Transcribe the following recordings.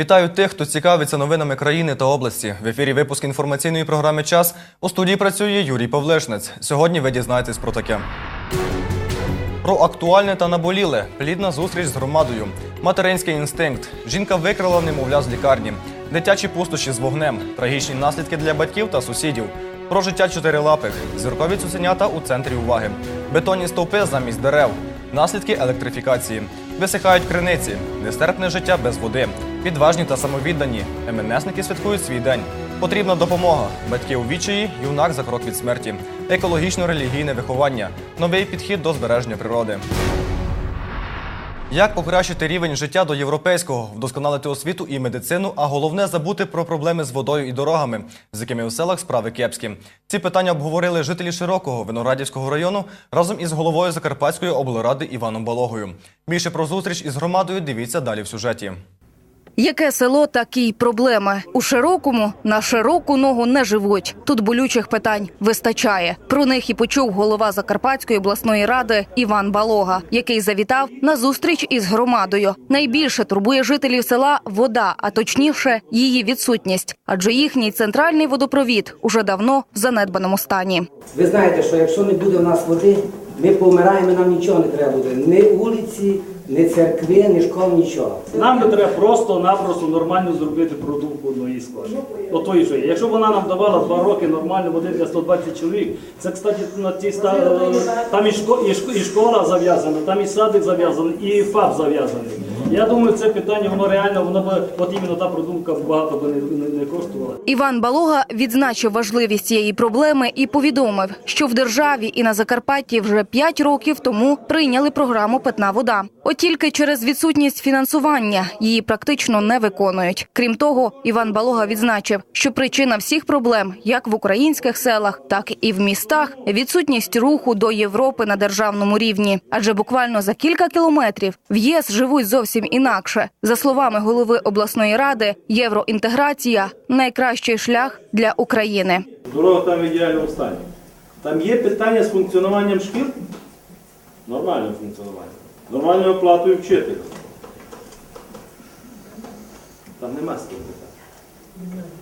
Вітаю тих, хто цікавиться новинами країни та області. В ефірі випуск інформаційної програми Час у студії працює Юрій Павлишнець. Сьогодні ви дізнаєтесь про таке. Про актуальне та наболіле. Плідна зустріч з громадою. Материнський інстинкт. Жінка викрала немовля з лікарні. Дитячі пустощі з вогнем. Трагічні наслідки для батьків та сусідів. Про життя чотирилапих. Зіркові цуценята у центрі уваги. Бетонні стовпи замість дерев. Наслідки електрифікації. Висихають криниці. Нестерпне життя без води. підважні та самовіддані. МНСники святкують свій день. Потрібна допомога. Батьки у відчаї, юнак за крок від смерті. Екологічно-релігійне виховання. Новий підхід до збереження природи. Як покращити рівень життя до європейського, вдосконалити освіту і медицину, а головне забути про проблеми з водою і дорогами, з якими у селах справи кепські. Ці питання обговорили жителі Широкого Виноградівського району разом із головою Закарпатської облради Іваном Балогою. Більше про зустріч із громадою дивіться далі в сюжеті. Яке село, такі й проблеми. У широкому на широку ногу не живуть. Тут болючих питань вистачає. Про них і почув голова Закарпатської обласної ради Іван Балога, який завітав на зустріч із громадою. Найбільше турбує жителів села вода, а точніше, її відсутність, адже їхній центральний водопровід уже давно в занедбаному стані. Ви знаєте, що якщо не буде в нас води, ми помираємо, нам нічого не треба буде. Ні вулиці, ні церкви, ні школ, нічого. Нам би треба просто-напросто нормально зробити продувку одної склади. і що є. Якщо б вона нам давала два роки нормально води для 120 чоловік, це, кстати, на ті ста... там і школа зав'язана, там і садик зав'язаний, і ФАП зав'язаний. Я думаю, це питання, воно реально, воно би, от іменно та продумка багато би не, не, не коштувала. Іван Балога відзначив важливість цієї проблеми і повідомив, що в державі і на Закарпатті вже 5 років тому прийняли програму Питна вода. От тільки через відсутність фінансування її практично не виконують. Крім того, Іван Балога відзначив, що причина всіх проблем, як в українських селах, так і в містах, відсутність руху до Європи на державному рівні. Адже буквально за кілька кілометрів в ЄС живуть зовсім інакше. За словами голови обласної ради, євроінтеграція найкращий шлях для України. Дорога там в ідеальному стані. Там є питання з функціонуванням шкіл? Нормальним функціонуванням. Нормальною оплатою вчителя. Там нема з питань.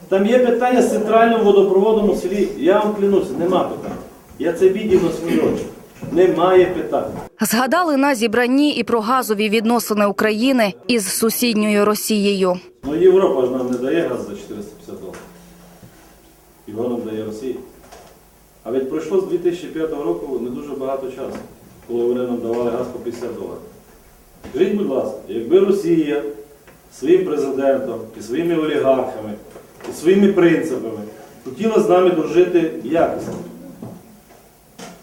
Там є питання з центральним водопроводом у селі. Я вам клянуся, нема питань. Я це бачив на свої очі. Немає питань. Згадали на зібранні і про газові відносини України із сусідньою Росією. Ну Європа ж нам не дає газ за 450 доларів. Його нам дає Росія. А ведь пройшло з 2005 року не дуже багато часу, коли вони нам давали газ по 50 доларів. Скажіть, будь ласка, якби Росія своїм президентом і своїми олігархами і своїми принципами хотіла з нами дружити якісно,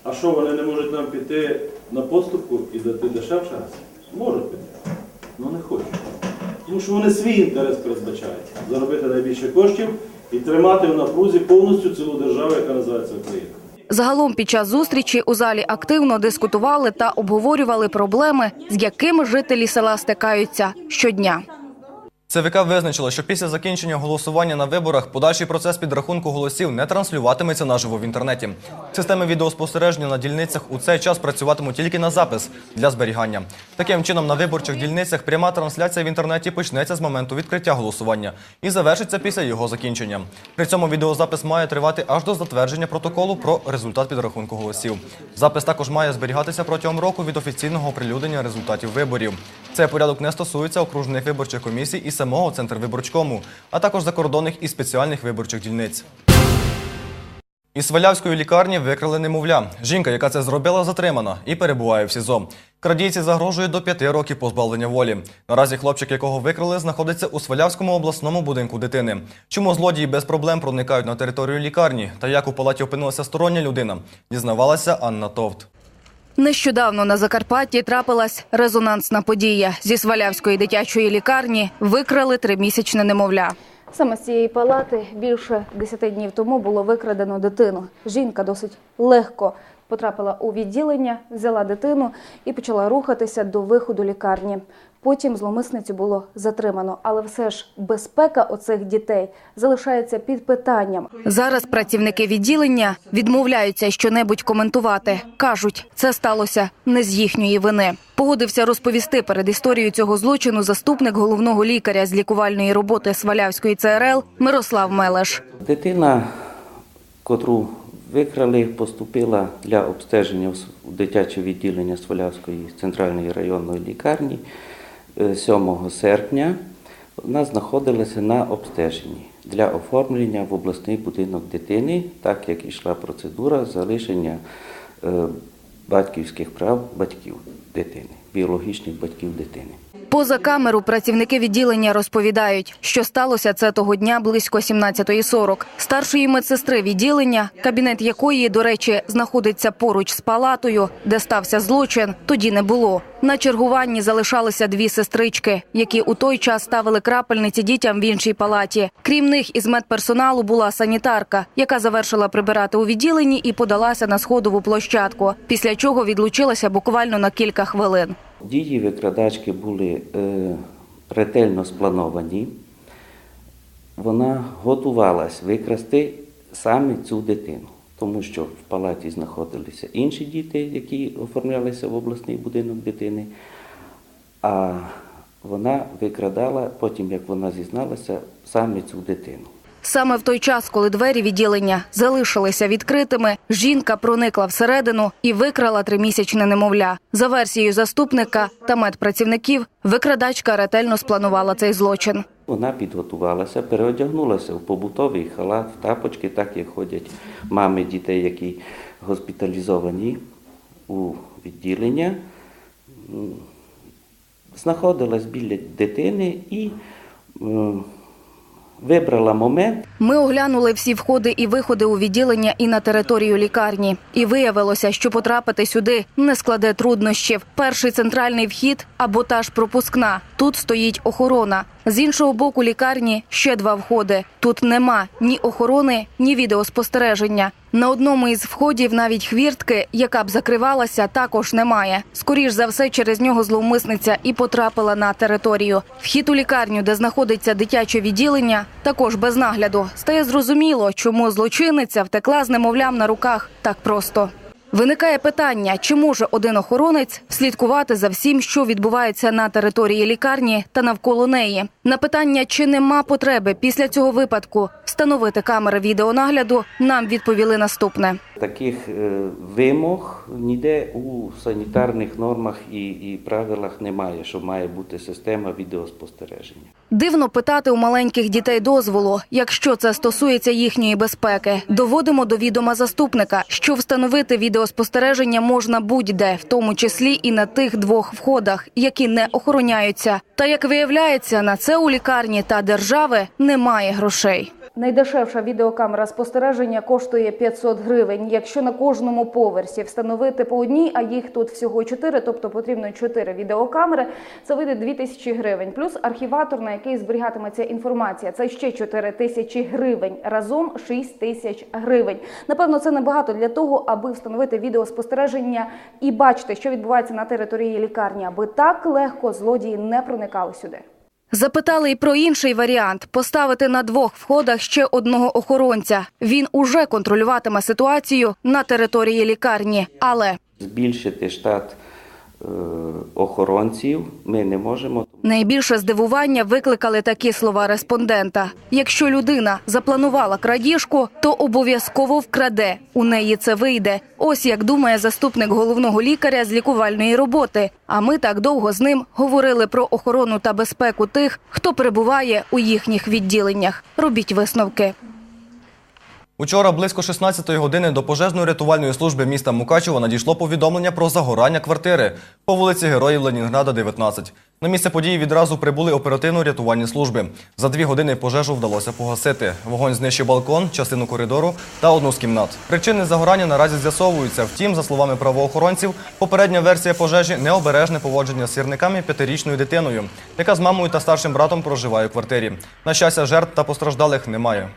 а що вони не можуть нам піти на поступку і дати дешевше газ? Можуть піти, але не хочуть. Тому що вони свій інтерес передбачають заробити найбільше коштів і тримати в напрузі повністю цілу державу, яка називається Україна. Загалом під час зустрічі у залі активно дискутували та обговорювали проблеми, з якими жителі села стикаються щодня. ЦВК визначило, що після закінчення голосування на виборах подальший процес підрахунку голосів не транслюватиметься наживо в інтернеті. Системи відеоспостереження на дільницях у цей час працюватимуть тільки на запис для зберігання. Таким чином, на виборчих дільницях пряма трансляція в інтернеті почнеться з моменту відкриття голосування і завершиться після його закінчення. При цьому відеозапис має тривати аж до затвердження протоколу про результат підрахунку голосів. Запис також має зберігатися протягом року від офіційного оприлюднення результатів виборів. Цей порядок не стосується окружних виборчих комісій і самого Центрвиборчкому, а також закордонних і спеціальних виборчих дільниць. Із Свалявської лікарні викрали немовля. Жінка, яка це зробила, затримана і перебуває в СІЗО. Крадійці загрожує до п'яти років позбавлення волі. Наразі хлопчик, якого викрали, знаходиться у Свалявському обласному будинку дитини. Чому злодії без проблем проникають на територію лікарні та як у палаті опинилася стороння людина, дізнавалася Анна Товт. Нещодавно на Закарпатті трапилась резонансна подія. Зі Свалявської дитячої лікарні викрали тримісячне немовля. Саме з цієї палати більше 10 днів тому було викрадено дитину. Жінка досить легко потрапила у відділення, взяла дитину і почала рухатися до виходу лікарні. Потім зломисницю було затримано, але все ж безпека оцих дітей залишається під питанням. Зараз працівники відділення відмовляються щонебудь коментувати. кажуть, це сталося не з їхньої вини. Погодився розповісти перед історією цього злочину заступник головного лікаря з лікувальної роботи Свалявської ЦРЛ Мирослав Мелеш. Дитина, котру викрали, поступила для обстеження в дитяче відділення Свалявської центральної районної лікарні е, 7 серпня. Вона знаходилася на обстеженні для оформлення в обласний будинок дитини, так як йшла процедура залишення е, батьківських прав батьків дитини, біологічних батьків дитини. Поза камеру працівники відділення розповідають, що сталося це того дня близько 17.40. Старшої медсестри відділення, кабінет якої, до речі, знаходиться поруч з палатою, де стався злочин, тоді не було. На чергуванні залишалися дві сестрички, які у той час ставили крапельниці дітям в іншій палаті. Крім них, із медперсоналу була санітарка, яка завершила прибирати у відділенні і подалася на сходову площадку, після чого відлучилася буквально на кілька хвилин. Дії викрадачки були е, ретельно сплановані. Вона готувалась викрасти саме цю дитину, тому що в палаті знаходилися інші діти, які оформлялися в обласний будинок дитини. А вона викрадала, потім як вона зізналася, саме цю дитину. Саме в той час, коли двері відділення залишилися відкритими, жінка проникла всередину і викрала тримісячне немовля. За версією заступника та медпрацівників, викрадачка ретельно спланувала цей злочин. Вона підготувалася, переодягнулася в побутовий халат, в тапочки, так як ходять мами дітей, які госпіталізовані у відділення. Знаходилась біля дитини і вибрала момент, Ми оглянули всі входи і виходи у відділення і на територію лікарні. І виявилося, що потрапити сюди не складе труднощів. Перший центральний вхід або та ж пропускна. Тут стоїть охорона. З іншого боку лікарні ще два входи. Тут нема ні охорони, ні відеоспостереження. На одному із входів навіть хвіртки, яка б закривалася, також немає. Скоріш за все, через нього зловмисниця і потрапила на територію. Вхід у лікарню, де знаходиться дитяче відділення, також без нагляду. Стає зрозуміло, чому злочинниця втекла з немовлям на руках так просто. Виникає питання, чи може один охоронець слідкувати за всім, що відбувається на території лікарні та навколо неї. На питання, чи нема потреби після цього випадку встановити камери відеонагляду, нам відповіли наступне. Таких е, вимог ніде у санітарних нормах і, і правилах немає, що має бути система відеоспостереження. Дивно питати у маленьких дітей дозволу, якщо це стосується їхньої безпеки. Доводимо до відома заступника, що встановити відеоспостереження можна будь-де, в тому числі і на тих двох входах, які не охороняються. Та як виявляється, на це у лікарні та держави немає грошей. Найдешевша відеокамера спостереження коштує 500 гривень. Якщо на кожному поверсі встановити по одній, а їх тут всього 4, тобто потрібно 4 відеокамери, це вийде 2000 гривень. Плюс архіватор, на який зберігатиметься інформація, це ще 4 тисячі гривень. Разом 6 тисяч гривень. Напевно, це небагато для того, аби встановити відеоспостереження і бачити, що відбувається на території лікарні, аби так легко злодії не проникали сюди. Запитали й про інший варіант поставити на двох входах ще одного охоронця. Він уже контролюватиме ситуацію на території лікарні, але Збільшити штат охоронців ми не можемо. найбільше здивування викликали такі слова респондента: якщо людина запланувала крадіжку, то обов'язково вкраде. У неї це вийде. Ось як думає заступник головного лікаря з лікувальної роботи. А ми так довго з ним говорили про охорону та безпеку тих, хто перебуває у їхніх відділеннях. Робіть висновки. Учора близько 16-ї години до пожежно-рятувальної служби міста Мукачево надійшло повідомлення про загорання квартири по вулиці Героїв Ленінграда, 19. На місце події відразу прибули оперативно-рятувальні служби. За дві години пожежу вдалося погасити. Вогонь знищив балкон, частину коридору та одну з кімнат. Причини загорання наразі з'ясовуються. Втім, за словами правоохоронців, попередня версія пожежі необережне поводження з сірниками п'ятирічною дитиною, яка з мамою та старшим братом проживає у квартирі. На щастя, жертв та постраждалих немає.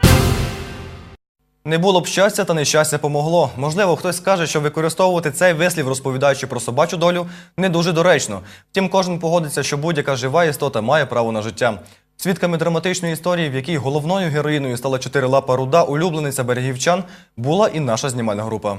Не було б щастя, та нещастя помогло. Можливо, хтось скаже, що використовувати цей вислів, розповідаючи про собачу долю, не дуже доречно. Втім, кожен погодиться, що будь-яка жива істота має право на життя. Свідками драматичної історії, в якій головною героїною стала чотирилапа руда, улюблениця берегівчан, була і наша знімальна група.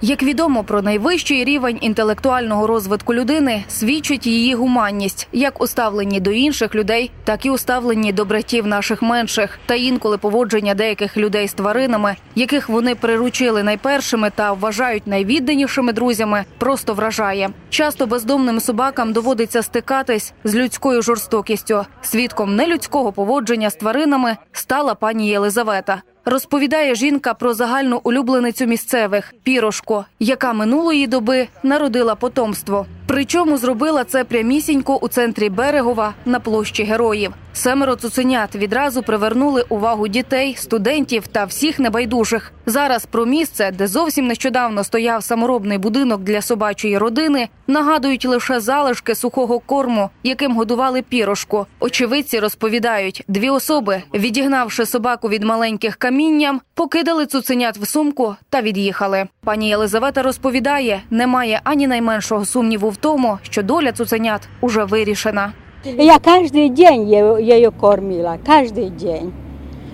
Як відомо про найвищий рівень інтелектуального розвитку людини, свідчить її гуманність, як у ставленні до інших людей, так і у ставленні до братів наших менших, та інколи поводження деяких людей з тваринами, яких вони приручили найпершими та вважають найвідданішими друзями, просто вражає. Часто бездомним собакам доводиться стикатись з людською жорстокістю. Свідком нелюдського поводження з тваринами стала пані Єлизавета. Розповідає жінка про загальну улюбленицю місцевих пірошко, яка минулої доби народила потомство. Причому зробила це прямісінько у центрі берегова на площі героїв. Семеро цуценят відразу привернули увагу дітей, студентів та всіх небайдужих. Зараз про місце, де зовсім нещодавно стояв саморобний будинок для собачої родини, нагадують лише залишки сухого корму, яким годували пірошку. Очевидці розповідають, дві особи, відігнавши собаку від маленьких камінням, покидали цуценят в сумку та від'їхали. Пані Єлизавета розповідає, немає ані найменшого сумніву в тому, що доля цуценят уже вирішена. Я кожен день я, ее кормила, кожен день.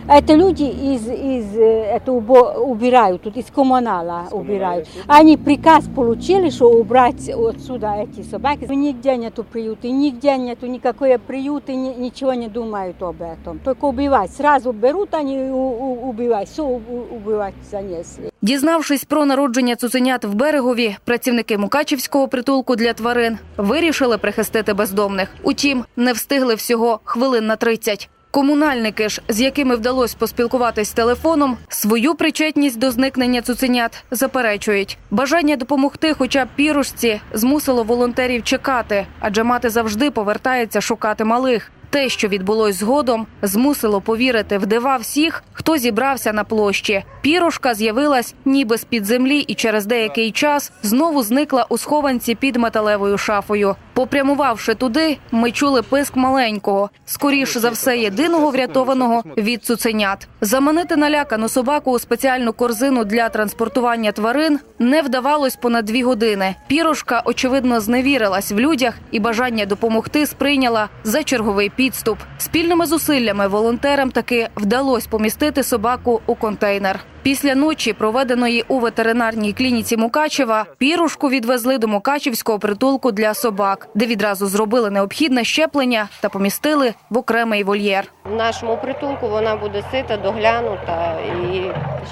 Это люди из, из э, это убо- убирают, тут из коммунала убирают. Они приказ получили, что убрать отсюда эти собаки. Нигде нету приюта, нигде нету никакой приюта, ни- ничего не думают об этом. Только убивать. Сразу берут они и у- у- убивать. Все убивать занесли. Дізнавшись про народження цуценят в берегові, працівники Мукачівського притулку для тварин вирішили прихистити бездомних. Утім, не встигли всього хвилин на 30. Комунальники ж, з якими вдалося поспілкуватись телефоном, свою причетність до зникнення цуценят заперечують. Бажання допомогти, хоча б пірушці, змусило волонтерів чекати, адже мати завжди повертається шукати малих. Те, що відбулось згодом, змусило повірити в дива всіх, хто зібрався на площі. Пірошка з'явилась ніби з під землі, і через деякий час знову зникла у схованці під металевою шафою. Попрямувавши туди, ми чули писк маленького, скоріш за все, єдиного врятованого від цуценят. Заманити налякану собаку у спеціальну корзину для транспортування тварин не вдавалось понад дві години. Пірошка, очевидно, зневірилась в людях і бажання допомогти сприйняла за черговий підступ. Спільними зусиллями волонтерам таки вдалося помістити собаку у контейнер. Після ночі, проведеної у ветеринарній клініці Мукачева, пірушку відвезли до Мукачівського притулку для собак, де відразу зробили необхідне щеплення та помістили в окремий вольєр. В нашому притулку вона буде сита, доглянута і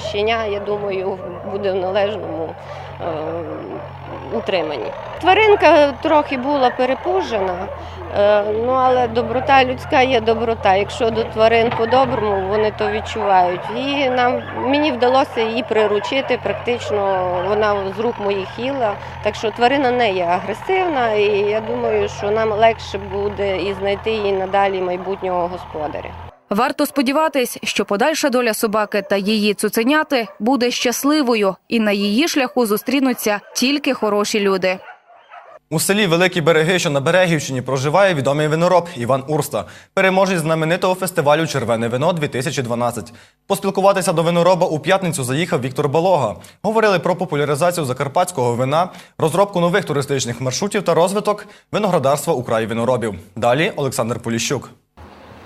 щеня, я думаю, буде в належному е, утриманні. Тваринка трохи була перепужена, е, ну але доброта людська є доброта. Якщо до тварин по-доброму, вони то відчувають. І нам мені вдалося її приручити. Практично вона з рук моїх їла. Так що тварина не є агресивна, і я думаю, що нам легше буде і знайти її надалі майбутнього господаря. Варто сподіватись, що подальша доля собаки та її цуценяти буде щасливою, і на її шляху зустрінуться тільки хороші люди. У селі Великі Береги, що на Берегівщині, проживає відомий винороб Іван Урста, переможець знаменитого фестивалю Червене вино 2012. Поспілкуватися до винороба у п'ятницю заїхав Віктор Балога. Говорили про популяризацію закарпатського вина, розробку нових туристичних маршрутів та розвиток виноградарства у краї виноробів. Далі Олександр Поліщук.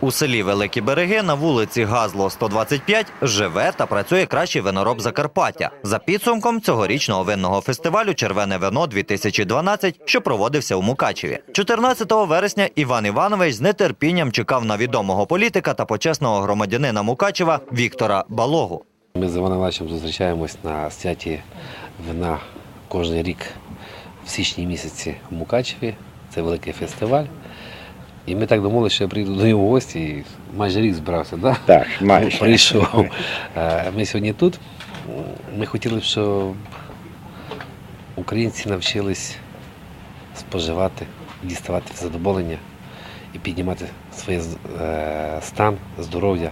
У селі Великі Береги на вулиці Газло 125 живе та працює кращий винороб Закарпаття за підсумком цьогорічного винного фестивалю Червене вино 2012 що проводився у Мукачеві. 14 вересня Іван Іванович з нетерпінням чекав на відомого політика та почесного громадянина Мукачева Віктора Балогу. Ми з Іваном Івановичем зустрічаємось на святі вина кожен рік в січні місяці в Мукачеві. Це великий фестиваль. І ми так домовилися, що я прийду до нього в гості і майже рік збирався, да? Так, майже. прийшов. Е, Ми сьогодні тут. Ми хотіли б, щоб українці навчились споживати, діставати задоволення і піднімати своє е, стан, здоров'я,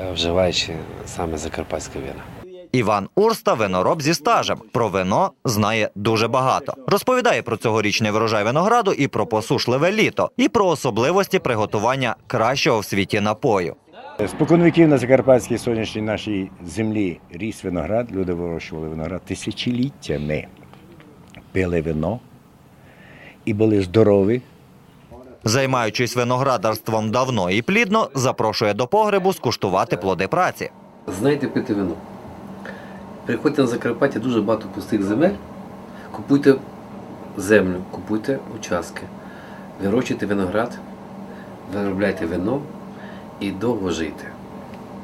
е, вживаючи саме закарпатське вина. Іван Урста винороб зі стажем. Про вино знає дуже багато. Розповідає про цьогорічний врожай винограду і про посушливе літо, і про особливості приготування кращого в світі напою. Споконвіків на Закарпатській сонячній нашій землі ріс виноград, люди вирощували виноград тисячоліттями, пили вино і були здорові. Займаючись виноградарством давно і плідно, запрошує до погребу скуштувати плоди праці. Знайте пити вино. Приходьте на Закарпаття дуже багато пустих земель. Купуйте землю, купуйте участки, вирощуйте виноград, виробляйте вино і довго жийте.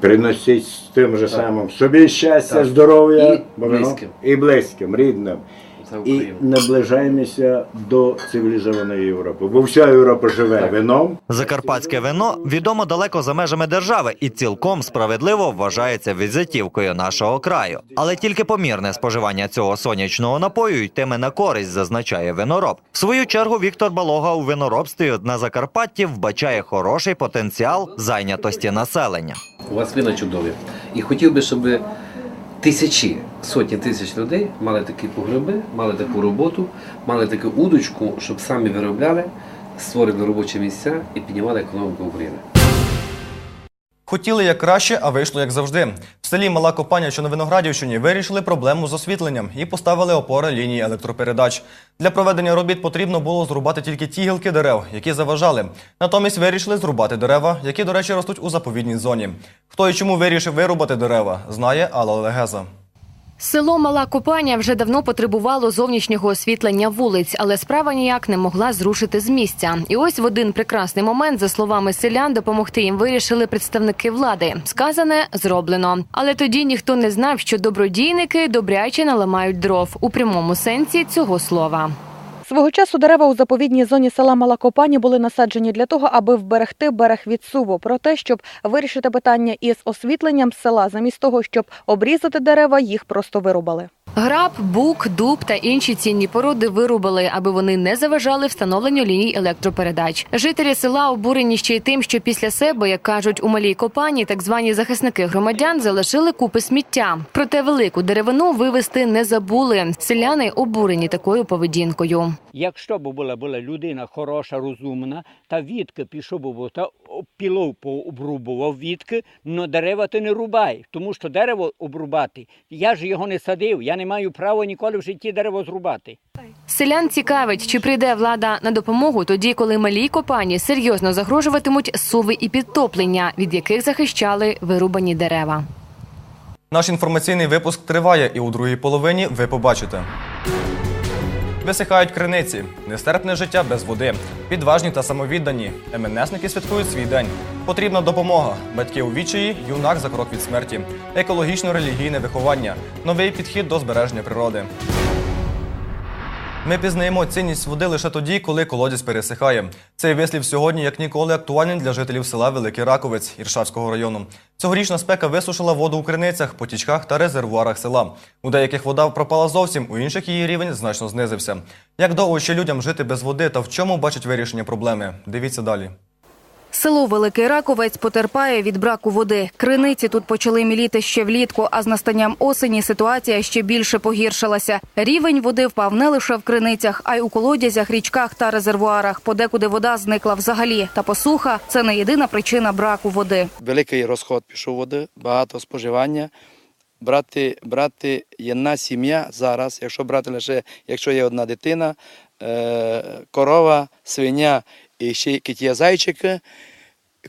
Приносіть з тим же Так. самим собі щастя, здоров'я І близьким. і близьким, рідним. І наближаємося до цивілізованої Європи. Бо вся Європа живе Так. вином. Закарпатське вино відомо далеко за межами держави і цілком справедливо вважається візитівкою нашого краю. Але тільки помірне споживання цього сонячного напою йтиме на користь, зазначає винороб. В свою чергу Віктор Балога у виноробстві на Закарпатті вбачає хороший потенціал зайнятості населення. У вас вина чудові. І хотів би, щоб тисячі, сотні тисяч людей мали такі погреби, мали таку роботу, мали таку удочку, щоб самі виробляли, створили робочі місця і піднімали економіку України. Хотіли як краще, а вийшло як завжди. В селі Мала Копаня, що на Виноградівщині, вирішили проблему з освітленням і поставили опори лінії електропередач. Для проведення робіт потрібно було зрубати тільки ті гілки дерев, які заважали. Натомість вирішили зрубати дерева, які, до речі, ростуть у заповідній зоні. Хто і чому вирішив вирубати дерева, знає Алла Легеза. Село Мала Копання вже давно потребувало зовнішнього освітлення вулиць, але справа ніяк не могла зрушити з місця. І ось в один прекрасний момент, за словами селян, допомогти їм вирішили представники влади. Сказане зроблено. Але тоді ніхто не знав, що добродійники добряче наламають дров у прямому сенсі цього слова. Свого часу дерева у заповідній зоні села Малакопані були насаджені для того, аби вберегти берег від суву. Про те, щоб вирішити питання із освітленням села, замість того, щоб обрізати дерева, їх просто вирубали. Граб, бук, дуб та інші цінні породи вирубали, аби вони не заважали встановленню ліній електропередач. Жителі села обурені ще й тим, що після себе, як кажуть у малій копані, так звані захисники громадян залишили купи сміття. Проте велику деревину вивезти не забули. Селяни обурені такою поведінкою. Якщо б була, була людина хороша, розумна, та відки пішов та пілов пообрубував відки, але дерева ти не рубай, тому що дерево обрубати, я ж його не садив, я не маю права ніколи в житті дерево зрубати. Селян цікавить, чи прийде влада на допомогу тоді, коли малій копані серйозно загрожуватимуть суви і підтоплення, від яких захищали вирубані дерева. Наш інформаційний випуск триває, і у другій половині ви побачите. Висихають криниці, нестерпне життя без води, підважні та самовіддані. МНСники святкують свій день. Потрібна допомога. Батьки у вічаї, юнак за крок від смерті, екологічно-релігійне виховання, новий підхід до збереження природи. Ми пізнаємо цінність води лише тоді, коли колодязь пересихає. Цей вислів сьогодні як ніколи актуальний для жителів села Великий Раковець Іршавського району. Цьогорічна спека висушила воду у криницях, потічках та резервуарах села. У деяких вода пропала зовсім, у інших її рівень значно знизився. Як довго ще людям жити без води та в чому бачать вирішення проблеми? Дивіться далі. Село Великий Раковець потерпає від браку води. Криниці тут почали міліти ще влітку, а з настанням осені ситуація ще більше погіршилася. Рівень води впав не лише в криницях, а й у колодязях, річках та резервуарах. Подекуди вода зникла взагалі. Та посуха це не єдина причина браку води. великий розход пішов води, багато споживання. Брати, брати єдна сім'я зараз, якщо брати лише, якщо є одна дитина, е, корова, свиня і ще є зайчики,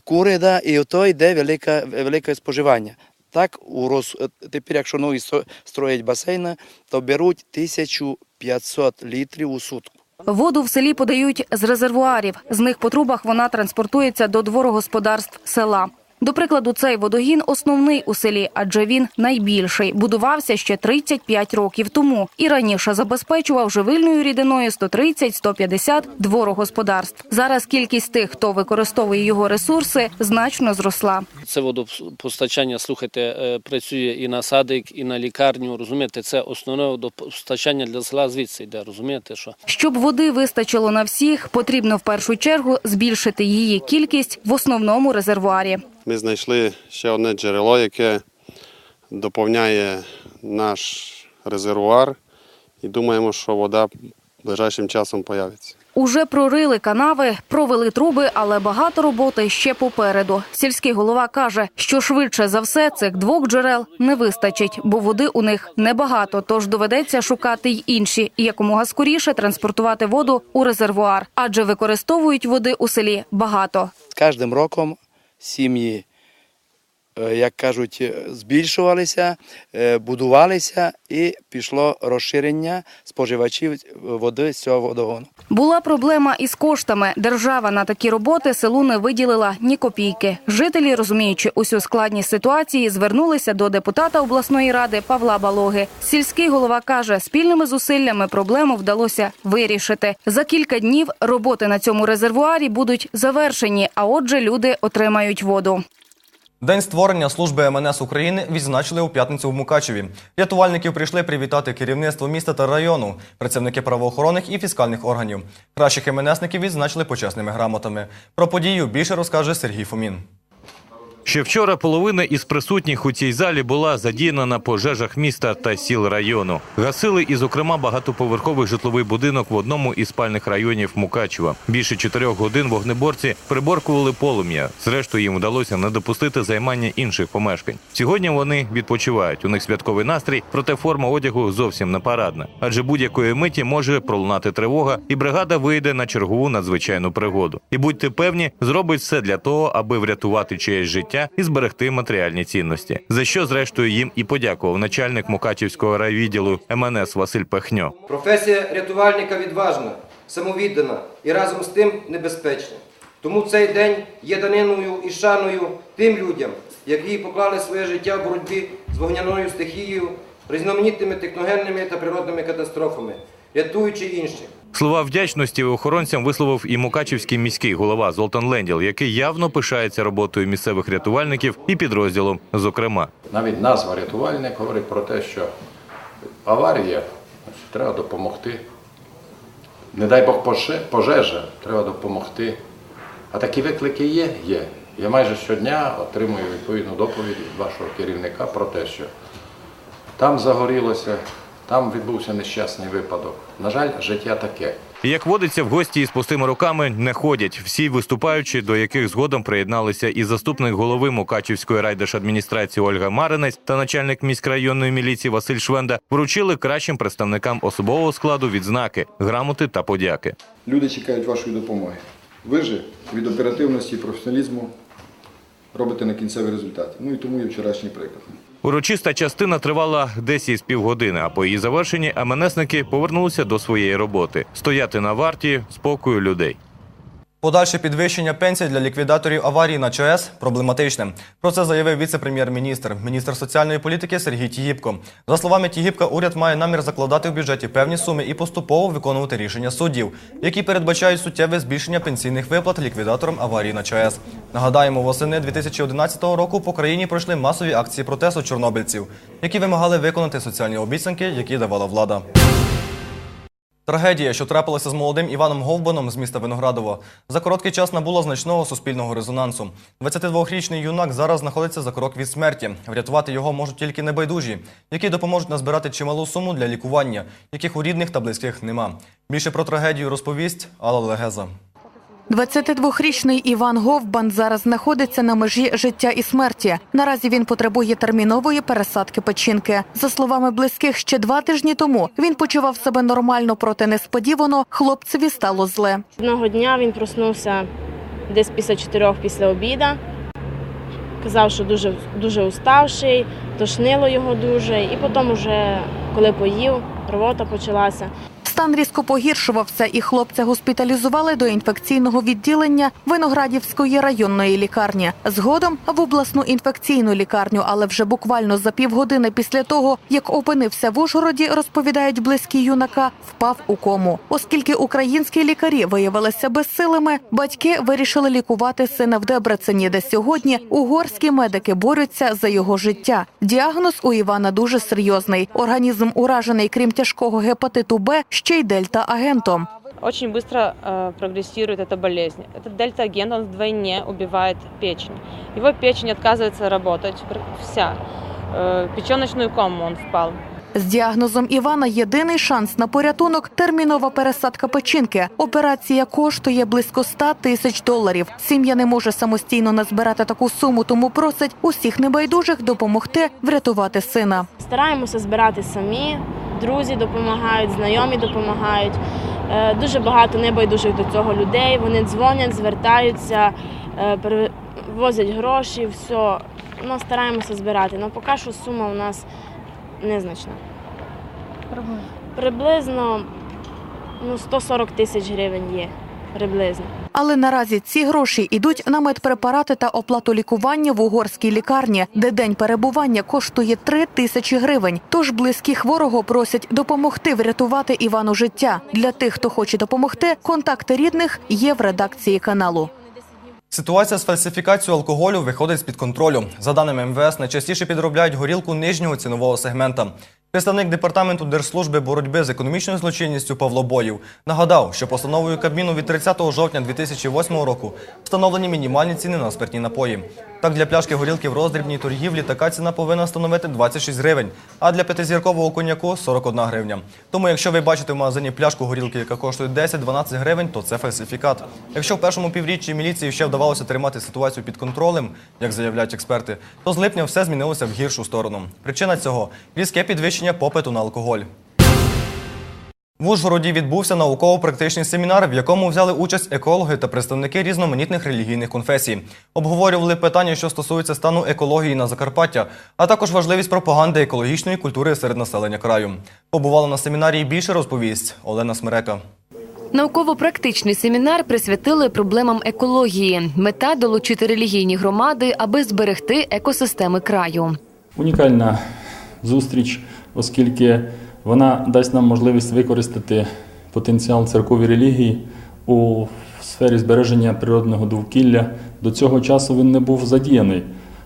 кури, да, і ото йде велике, велике споживання. Так, у роз... тепер, якщо нові строять басейни, то беруть 1500 літрів у сутку. Воду в селі подають з резервуарів. З них по трубах вона транспортується до дворогосподарств села. До прикладу, цей водогін основний у селі, адже він найбільший. Будувався ще 35 років тому і раніше забезпечував живильною рідиною 130-150 дворогосподарств. Зараз кількість тих, хто використовує його ресурси, значно зросла. Це водопостачання, слухайте, е, працює і на садик, і на лікарню. Розумієте, це основне водопостачання для села звідси йде. Розумієте, що Щоб води вистачило на всіх, потрібно в першу чергу збільшити її кількість в основному резервуарі. Ми знайшли ще одне джерело, яке доповняє наш резервуар, і думаємо, що вода ближайшим часом появиться. Уже прорили канави, провели труби, але багато роботи ще попереду. Сільський голова каже, що швидше за все цих двох джерел не вистачить, бо води у них небагато, тож доведеться шукати й інші і якомога скоріше транспортувати воду у резервуар, адже використовують води у селі багато. З кожним роком сім'ї, як кажуть, е, збільшувалися, е, будувалися і пішло розширення споживачів води з цього водогону. Була проблема із коштами. Держава на такі роботи селу не виділила ні копійки. Жителі, розуміючи усю складність ситуації, звернулися до депутата обласної ради Павла Балоги. Сільський голова каже, спільними зусиллями проблему вдалося вирішити. За кілька днів роботи на цьому резервуарі будуть завершені, а отже, люди отримають воду. День створення служби МНС України відзначили у п'ятницю в Мукачеві. Рятувальників прийшли привітати керівництво міста та району, працівники правоохоронних і фіскальних органів. Кращих МНСників відзначили почесними грамотами. Про подію більше розкаже Сергій Фомін. Ще вчора половина із присутніх у цій залі була задіяна на пожежах міста та сіл району. Гасили і, зокрема, багатоповерховий житловий будинок в одному із спальних районів Мукачева. Більше чотирьох годин вогнеборці приборкували полум'я. Зрештою, їм вдалося не допустити займання інших помешкань. Сьогодні вони відпочивають. У них святковий настрій, проте форма одягу зовсім не парадна. Адже будь-якої миті може пролунати тривога, і бригада вийде на чергову надзвичайну пригоду. І будьте певні, зробить все для того, аби врятувати чиєсь життя і зберегти матеріальні цінності. За що, зрештою, їм і подякував начальник Мукачівського райвідділу МНС Василь Пехньо. Професія рятувальника відважна, самовіддана і разом з тим небезпечна. Тому цей день є даниною і шаною тим людям, які поклали своє життя в боротьбі з вогняною стихією, різноманітними техногенними та природними катастрофами, рятуючи інших. Слова вдячності охоронцям висловив і Мукачівський міський голова Золтан Ленділ, який явно пишається роботою місцевих рятувальників і підрозділом. Зокрема, Навіть назва рятувальник говорить про те, що аварія, треба допомогти. Не дай Бог пожежа, треба допомогти. А такі виклики є? Є. Я майже щодня отримую відповідну доповідь від вашого керівника про те, що там загорілося, там відбувся нещасний випадок. На жаль, життя таке. Як водиться, в гості із пустими руками не ходять. Всі виступаючі, до яких згодом приєдналися і заступник голови Мукачівської райдержадміністрації Ольга Маринець та начальник міськрайонної міліції Василь Швенда, вручили кращим представникам особового складу відзнаки, грамоти та подяки. Люди чекають вашої допомоги. Ви ж від оперативності і професіоналізму робите на кінцевий результат. Ну і тому є вчорашній приклад. Урочиста частина тривала десь із півгодини, а по її завершенні МНСники повернулися до своєї роботи стояти на варті спокою людей. Подальше підвищення пенсій для ліквідаторів аварії на ЧАЕС проблематичне. Про це заявив віце-прем'єр-міністр, міністр соціальної політики Сергій Тігіпко. За словами Тігіпка, уряд має намір закладати в бюджеті певні суми і поступово виконувати рішення суддів, які передбачають суттєве збільшення пенсійних виплат ліквідаторам аварії на ЧАЕС. Нагадаємо, восени 2011 року по країні пройшли масові акції протесту чорнобильців, які вимагали виконати соціальні обіцянки, які давала влада. Трагедія, що трапилася з молодим Іваном Говбаном з міста Виноградово, за короткий час набула значного суспільного резонансу. 22-річний юнак зараз знаходиться за крок від смерті. Врятувати його можуть тільки небайдужі, які допоможуть назбирати чималу суму для лікування, яких у рідних та близьких нема. Більше про трагедію розповість Алла Легеза. 22-річний Іван Говбан зараз знаходиться на межі життя і смерті. Наразі він потребує термінової пересадки печінки. За словами близьких, ще два тижні тому він почував себе нормально, проте несподівано хлопцеві стало зле. Одного дня він проснувся десь після чотирьох після обіда. Казав, що дуже, дуже уставший, тошнило його дуже, і потім, уже, коли поїв, рвота почалася. Стан різко погіршувався, і хлопця госпіталізували до інфекційного відділення Виноградівської районної лікарні. Згодом в обласну інфекційну лікарню, але вже буквально за півгодини після того, як опинився в Ужгороді, розповідають близькі юнака, впав у кому. Оскільки українські лікарі виявилися безсилими, батьки вирішили лікувати сина в Дебрецені, де сьогодні угорські медики борються за його життя. Діагноз у Івана дуже серйозний. Організм уражений, крім тяжкого гепатиту Б, ще й дельта-агентом. Очень быстро э, прогрессирует эта болезнь. Этот дельта-аген, он вдвойне убивает печень. Его печень отказывается работать, пр- вся. Э, в печеночную кому он впал. З діагнозом Івана єдиний шанс на порятунок термінова пересадка печінки. Операція коштує близько 100 тисяч доларів. Сім'я не може самостійно назбирати таку суму, тому просить усіх небайдужих допомогти врятувати сина. Стараємося збирати самі, друзі допомагають, знайомі допомагають. Е, Дуже багато небайдужих до цього людей. Вони дзвонять, звертаються, е, перевозять гроші, все. Ну, стараємося збирати. Ну, поки що сума у нас незначна. Приблизно ну, 140 тисяч гривень є. Приблизно. Але наразі ці гроші йдуть на медпрепарати та оплату лікування в угорській лікарні, де день перебування коштує 3 тисячі гривень. Тож близькі хворого просять допомогти врятувати Івану життя. Для тих, хто хоче допомогти, контакти рідних є в редакції каналу. Ситуація з фальсифікацією алкоголю виходить з-під контролю. За даними МВС, найчастіше підробляють горілку нижнього цінового сегмента. Представник департаменту Держслужби боротьби з економічною злочинністю Павло Боїв нагадав, що постановою Кабміну від 30 жовтня 2008 року встановлені мінімальні ціни на спиртні напої. Так, для пляшки горілки в роздрібній торгівлі така ціна повинна становити 26 гривень, а для п'ятизіркового коньяку – 41 гривня. Тому, якщо ви бачите в магазині пляшку горілки, яка коштує 10-12 гривень, то це фальсифікат. Якщо в першому півріччі міліції ще вдавалося тримати ситуацію під контролем, як заявляють експерти, то з липня все змінилося в гіршу сторону. Причина цього – різке підвищення попиту на алкоголь. В Ужгороді відбувся науково-практичний семінар, в якому взяли участь екологи та представники різноманітних релігійних конфесій. Обговорювали питання, що стосуються стану екології на Закарпаття, а також важливість пропаганди екологічної культури серед населення краю. Побувала на семінарі більше розповість Олена Смерека. Науково-практичний семінар присвятили проблемам екології. Мета долучити релігійні громади, аби зберегти екосистеми краю. Унікальна зустріч, оскільки вона дасть нам можливість використати потенціал церкової релігії у сфері збереження природного довкілля. До цього часу він не був задіяний,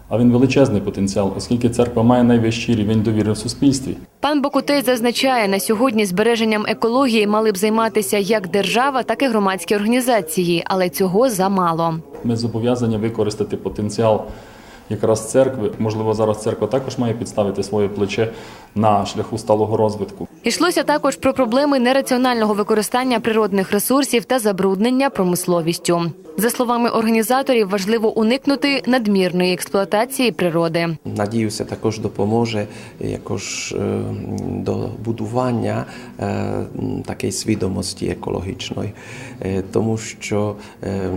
а він величезний потенціал, оскільки церква має найвищий рівень довіри в суспільстві. Пан Бокутей зазначає, на сьогодні збереженням екології мали б займатися як держава, так і громадські організації, але цього замало. Ми зобов'язані використати потенціал якраз церкви. Можливо, зараз церква також має підставити своє плече на шляху сталого розвитку. Йшлося також про проблеми нераціонального використання природних ресурсів та забруднення промисловістю. За словами організаторів, важливо уникнути надмірної експлуатації природи. Надіюся, також допоможе якось е, до будування е, такої свідомості екологічної, Е, тому що е,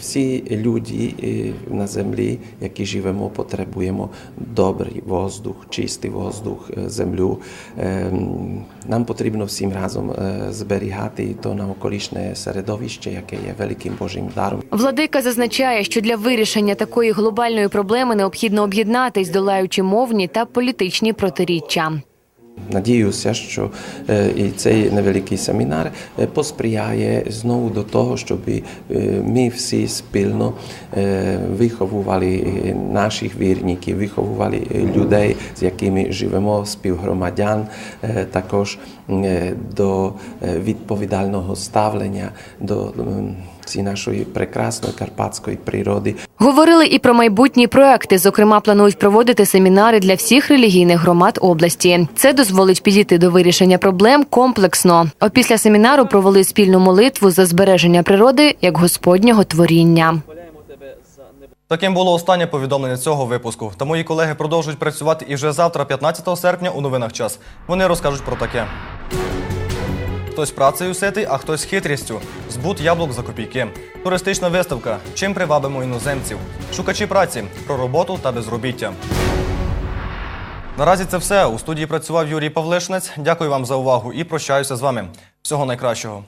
всі люди е, на землі, які живемо, потребуємо добрий воздух, чистий воздух, е, землю. Е, Нам потрібно всім разом е, зберігати то навколишнє середовище, яке є великим Божим даром. Владика зазначає, що для вирішення такої глобальної проблеми необхідно об'єднатись, долаючи мовні та політичні протиріччя. Надіюся, що е, і цей невеликий семінар е, посприяє знову до того, щоб е, ми всі спільно виховували наших вірників, виховували людей, з якими живемо, співгромадян, також до е, відповідального ставлення до цієї нашої прекрасної карпатської природи. Говорили і про майбутні проекти. Зокрема, планують проводити семінари для всіх релігійних громад області. Це дозволить підійти до вирішення проблем комплексно. Опісля семінару провели спільну молитву за збереження природи як господнього творіння. Таким було останнє повідомлення цього випуску. Та мої колеги продовжують працювати і вже завтра, 15 серпня, у новинах час. Вони розкажуть про таке. Хтось працею ситий, а хтось хитрістю. Збут яблук за копійки. Туристична виставка. Чим привабимо іноземців. Шукачі праці. Про роботу та безробіття. Наразі це все. У студії працював Юрій Павлишнець. Дякую вам за увагу і прощаюся з вами. Всього найкращого.